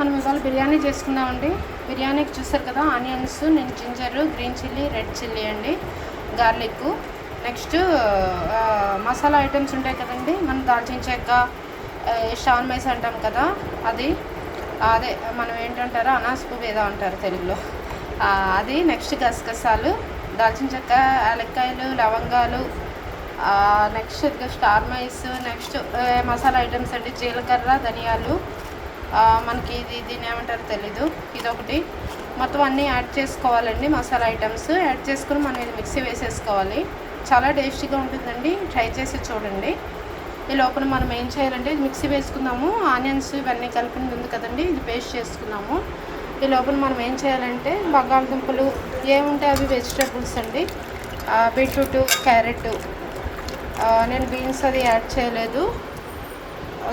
మనం ఇవాళ బిర్యానీ చేసుకుందామండి. బిర్యానీకి చూస్తారు కదా ఆనియన్స్ నేను ginger green chilli red chilli అండి గార్లిక్. నెక్స్ట్ మసాలా ఐటమ్స్ ఉంటాయి కదండి మనం దాల్చిన చెక్క షాన్ మైస్ అంటాం కదా అది అదే మనం ఏంటంటారో అనాస్ పువ్వు ఏదో అంటారు తెలుగులో. అది నెక్స్ట్ గసగసాలు దాల్చిన చెక్క యాలక్కాయలు లవంగాలు next star anise next masala items అంటే జీలకర్ర ధనియాలు మనకి ఇది దీని ఏమంటారో తెలీదు. ఇదొకటి. మొత్తం అన్నీ యాడ్ చేసుకోవాలండి మసాలా ఐటమ్స్. యాడ్ చేసుకుని మనం ఇది మిక్సీ వేసేసుకోవాలి. చాలా టేస్టీగా ఉంటుందండి. ట్రై చేసి చూడండి. ఈ లోపల మనం ఏం చేయాలంటే ఇది మిక్సీ వేసుకుందాము. ఆనియన్స్ ఇవన్నీ కలిపింది ఉంది కదండి ఇది పేస్ట్ చేసుకున్నాము ఈ లోపల మనం ఏం చేయాలంటే బంగాళదుంపలు ఏముంటాయి అవి వెజిటేబుల్స్ అండి. బీట్రూట్ క్యారెట్ నేను బీన్స్ అది యాడ్ చేయలేదు.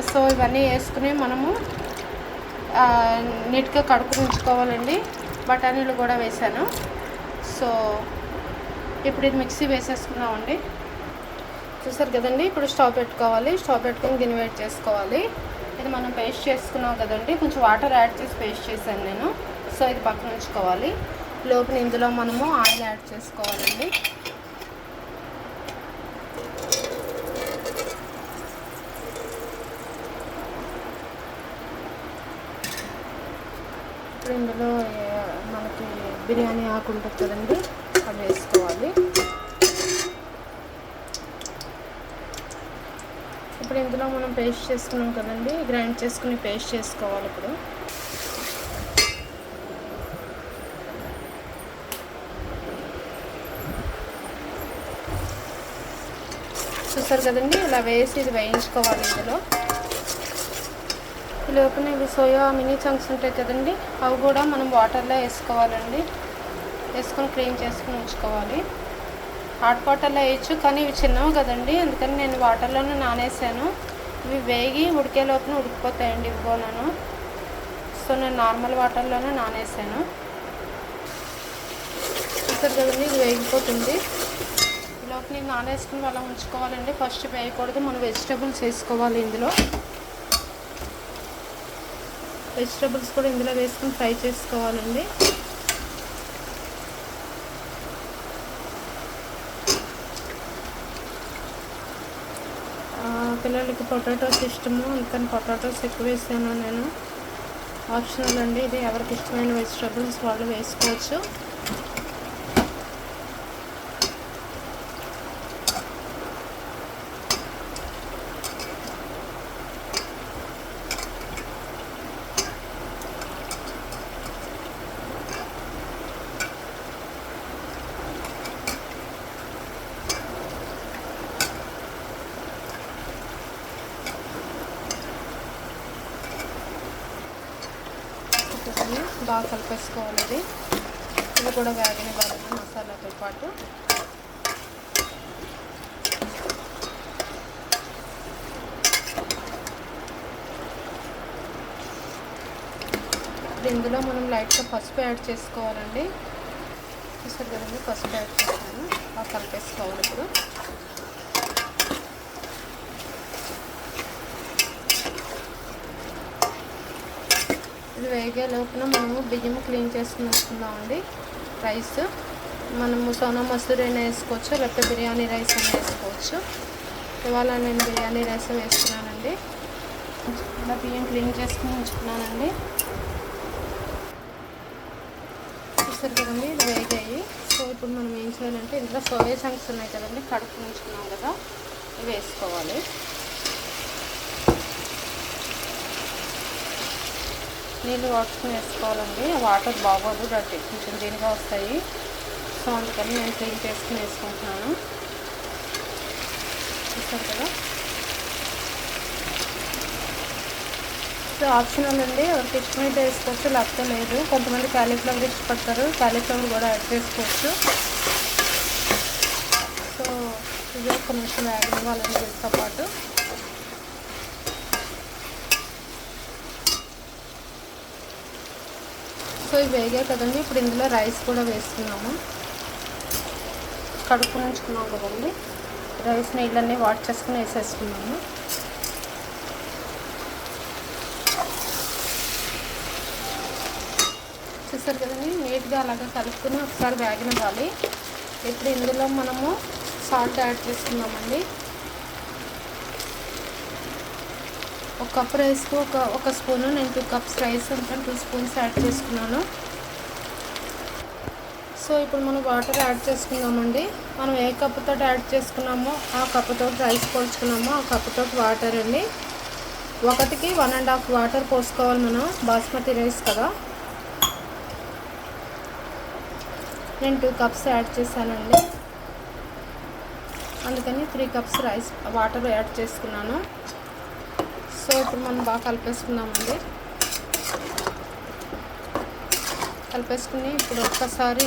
సో ఇవన్నీ వేసుకుని మనము నీట్గా కడుక్కుని ఉంచుకోవాలండి. బఠానీలు కూడా వేసాను సో ఇప్పుడు ఇది మిక్సీ వేసేసుకున్నామండి. చూసారు కదండి ఇప్పుడు స్టవ్ పెట్టుకోవాలి. స్టవ్ పెట్టుకొని దీన్ని వేడి చేసుకోవాలి. ఇది మనం పేస్ట్ చేసుకున్నాం కదండి కొంచెం వాటర్ యాడ్ చేసి పేస్ట్ చేశాను నేను. సో ఇది పక్కన ఉంచుకోవాలి. లోపల ఇందులో మనము ఆయిల్ యాడ్ చేసుకోవాలండి. ఇప్పుడు ఇందులో మనకి బిర్యానీ ఆకు ఉంటుంది కదండి అది వేసుకోవాలి. ఇప్పుడు ఇందులో మనం పేస్ట్ చేసుకున్నాం కదండి గ్రైండ్ చేసుకుని పేస్ట్ చేసుకోవాలి ఇప్పుడు. చూస్తారు కదండి ఇలా వేసి ఇది వేయించుకోవాలి ఇందులో. ఈ లోపల ఇవి సోయా మినీ చంక్స్ ఉంటాయి కదండి అవి కూడా మనం వాటర్లో వేసుకోవాలండి. వేసుకొని క్లీన్ చేసుకుని ఉంచుకోవాలి. హాట్ వాటర్లో వేయచ్చు కానీ ఇవి చిన్నవి కదండి అందుకని నేను వాటర్లోనే నానేసాను. ఇవి వేగి ఉడికే లోపల ఉడికిపోతాయండి ఇవి సో నేను నార్మల్ వాటర్లోనే నానేసాను. ఇక్కడ కదండి ఇది వేగిపోతుంది. ఈ లోపల నేను నానేసుకుని అలా ఉంచుకోవాలండి. ఫస్ట్ వేయకూడదు మనం వెజిటేబుల్స్ వేసుకోవాలి ఇందులో. వెజిటేబుల్స్ కూడా ఇందులో వేసుకొని ఫ్రై చేసుకోవాలండి. పిల్లలకి పొటాటోస్ ఇష్టము అందుకని పొటాటోస్ ఎక్కువ వేసాను నేను. ఆప్షనల్ అండి ఇది ఎవరికి ఇష్టమైన వెజిటేబుల్స్ వాళ్ళు వేసుకోవచ్చు. చూడండి బాగా కలిపేసుకోవాలి ఇది ఇవి కూడా వేగనివ్వాలి మసాలాతో పాటు. ఇందులో మనం లైట్గా పసుపు యాడ్ చేసుకోవాలండి. చూసారు కదండి పసుపు యాడ్ చేస్తాను బాగా కలిపేసుకోవాలి ఇప్పుడు. ఇది లోపల మనము బియ్యం క్లీన్ చేసుకుని ఉంచుకుందామండి రైస్. మనము సోనా మసూరి అయినా వేసుకోవచ్చు లేకపోతే బిర్యానీ రైస్ అయినా వేసుకోవచ్చు. ఇవాళ నేను బిర్యానీ రైస్ వేసుకున్నానండి. ఇలా బియ్యం క్లీన్ చేసుకుని ఉంచుకున్నానండి. చూస్తారు కదండి ఇది వేగాయి. సో ఇప్పుడు మనం ఏం చేయాలంటే ఇందులో సోయా చంక్స్ ఉన్నాయి కదండి కడుపు ఉంచుకున్నాం కదా ఇవి వేసుకోవాలి. నీళ్ళు వాడుకుని వేసుకోవాలండి. వాటర్ బాగోదు డర్టీ కొంచెం దీనిగా వస్తాయి. సో అందుకని నేను క్లీన్ చేసుకుని వేసుకుంటున్నాను. చూస్తారు కదా? సో ఆప్షనల్ అండి. ఎవరికి ఇష్టమైతే వేసుకోవచ్చు లేకపోతే లేదు. కొంతమంది క్యాలీఫ్లవర్ ఇష్టపడతారు. క్యాలీఫ్లవర్ కూడా యాడ్ చేసుకోవచ్చు. సో ఇది ఒక నిమిషం వేగనివ్వాలండి వీటితో పాటు. సో ఇవి వేగాయి కదండి. ఇప్పుడు ఇందులో రైస్ కూడా వేస్తున్నాము. కడుపు ఉంచుకున్నాం కదండి. రైస్ నీళ్ళన్నీ వాట్ చేసుకుని వేసేసుకున్నాము చూసారు కదండి నీట్గా అలాగా కలుపుకుని ఒకసారి వేగనివ్వాలి. ఇప్పుడు ఇందులో మనము సాల్ట్ యాడ్ చేసుకున్నామండి ఒక కప్ రైస్కు ఒక ఒక స్పూను నేను టూ కప్స్ రైస్ అంతా టూ స్పూన్స్ యాడ్ చేసుకున్నాను. సో ఇప్పుడు మనం వాటర్ యాడ్ చేసుకుందామండి. మనం ఏ కప్పుతో యాడ్ చేసుకున్నామో ఆ కప్పుతో రైస్ పోల్చుకున్నామో ఆ కప్పుతో వాటర్ అండి. ఒకటికి వన్ అండ్ హాఫ్ వాటర్ పోసుకోవాలి మనం బాస్మతి రైస్ కదా. నేను టూ కప్స్ యాడ్ చేశానండి. అందుకని three cups rice water add చేసుకున్నాను. సో ఇప్పుడు మనం బాగా కలిపేసుకున్నామండి కలిపేసుకుని ఇప్పుడు ఒక్కసారి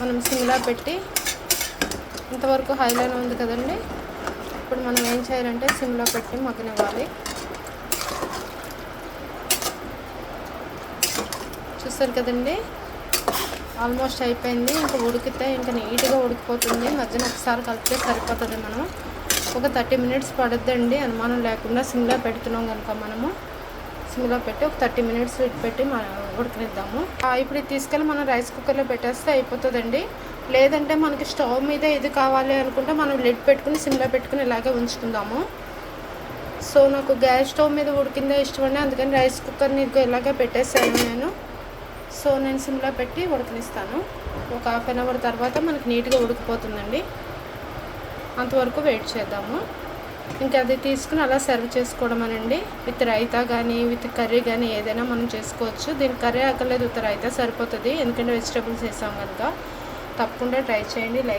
మనం సిమ్లా పెట్టి ఇంతవరకు హైలోనే ఉంది కదండి. ఇప్పుడు మనం ఏం చేయాలంటే సిమ్లో పెట్టి మగ్గనివ్వాలి. చూస్తారు కదండి? ఆల్మోస్ట్ అయిపోయింది. ఇంకా ఉడికితే ఇంకా నీట్గా ఉడికిపోతుంది. మధ్యన ఒకసారి కలిపితే సరిపోతుంది మనం. ఒక థర్టీ మినిట్స్ పడుద్దండి. అనుమానం లేకుండా సిమ్లో పెడుతున్నాం కనుక మనము. సిమ్లో పెట్టి ఒక థర్టీ మినిట్స్ పెట్టి మనం ఉడకనిద్దాము. ఇప్పుడు తీసుకెళ్ళి మనం రైస్ కుక్కర్లో పెట్టేస్తే అయిపోతుందండి. లేదంటే మనకి స్టవ్ మీద ఇది కావాలి అనుకుంటే మనం లిడ్ పెట్టుకుని సిమ్లో పెట్టుకుని ఇలాగే ఉంచుకుందాము. సో నాకు గ్యాస్ స్టవ్ మీద ఉడికిందే ఇష్టం అండి అందుకని రైస్ కుక్కర్ని ఇలాగే పెట్టేసాను నేను. సో నేను సిమ్లో పెట్టి ఉడకనిస్తాను. ఒక హాఫ్ అన్ అవర్ తర్వాత మనకి నీట్గా ఉడికిపోతుందండి. అంతవరకు వెయిట్ చేద్దాము. ఇంకా అది తీసుకుని అలా సర్వ్ చేసుకోవడం అనండి విత్ రైతా కానీ విత్ కర్రీ కానీ ఏదైనా మనం చేసుకోవచ్చు. దీనికి కర్రీ అక్కర్లేదు విత్ రైతా సరిపోతుంది. ఎందుకంటే వెజిటేబుల్స్ వేసాం కనుక తప్పకుండా ట్రై చేయండి. లైక్